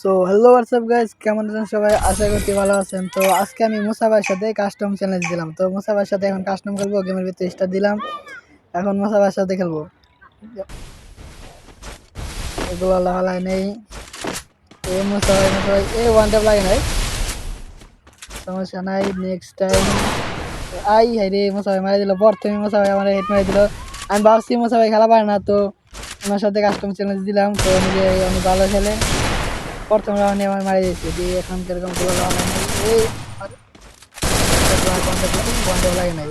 So hello WhatsApp guys কেমন আছেন সবাই? আশা করছি ভালো আছেন। তো, আজকে আমি মুসাফার সাথে কাস্টম চ্যালেঞ্জ দিলাম। তো মুসাফার সাথে এখন কাস্টম খেলব গেমের ভিতরে স্টার দিলাম। এখন মুসাফার সাথে খেলব। এগুলো লাগালাই নেই। এই মুসাফাই মুসাফাই এই ওয়ান ট্যাপ লাগে নাই। সমস্যা নাই নেক্সট টাইম আই হাই রে মুসাফাই মারি দিল। প্রথমে মুসাফাই আমার হেড মারি দিল। আমি ভাবছি মুসাফাই খেলা পারে না, তো ওনার সাথে কাস্টম চ্যালেঞ্জ দিলাম। তো নিজে অনেক ভালো খেলে। প্রথম রাউন্ডে আমার মারি দিয়েছে দিয়ে এখন কীরকম পুরো রাউন্ড এই বন্ধ লাগে নাই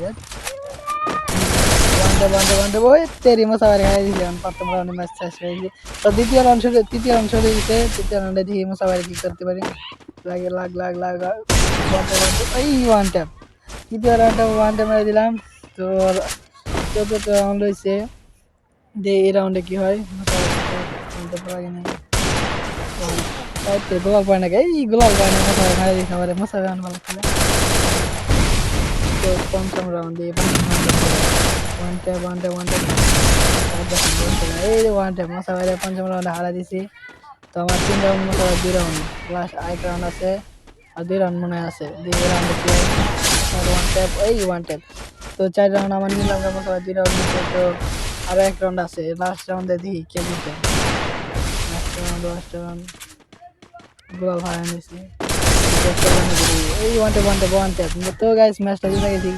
বন্ধ বন্ধ বন্ধ ওই তেরি মশা বাড়ি খাই দিয়েছে এখন প্রথম রাউন্ডে ম্যাচ শেষ হয়ে গেছে তো দ্বিতীয় রাউন্ড শুরু তৃতীয় রাউন্ড শুরু হয়েছে তৃতীয় রাউন্ডে দেখি মশা বাড়ি কী করতে পারি লাগে লাগ লাগ লাগ লাগ। বন্ধ বন্ধ এই ওয়ান ট্যাপ তৃতীয় রাউন্ডে ওয়ান ট্যাপ মেরে দিলাম তো চতুর্থ রাউন্ড হয়েছে যে এই রাউন্ডে কী হয় মশা বাড়ি লাগে না তাইতে গোলাল পায় না এই গোলাল পায় না মশা দিয়েছে আমার মশা গান ভালো খেলে। তো পঞ্চম রাউন্ড ওয়ান ট্যাপ ওয়ান এই ওয়ান মশা বাইরে পঞ্চম রাউন্ডে হারা দিছি। তো আমার তিন রাউন্ড মতো দুই রাউন্ড লাস্ট আরেক রাউন্ড আছে, আর দুই রাউন্ড মনে আছে। দুই রাউন্ডে ওয়ান ট্যাপ এই ওয়ান ট্যাপ তো চার রাউন্ড আমার নিলাম মশা দুই রাউন্ড তো আরও এক রাউন্ড আছে। লাস্ট রাউন্ডে দেখি কে জিতে লাস্ট রাউন্ড লাস্ট রাউন্ড গোলাল ভাড়া নিয়েছি এই one tap one tap one tap তো গাইস ম্যাচটা জিতে গেছি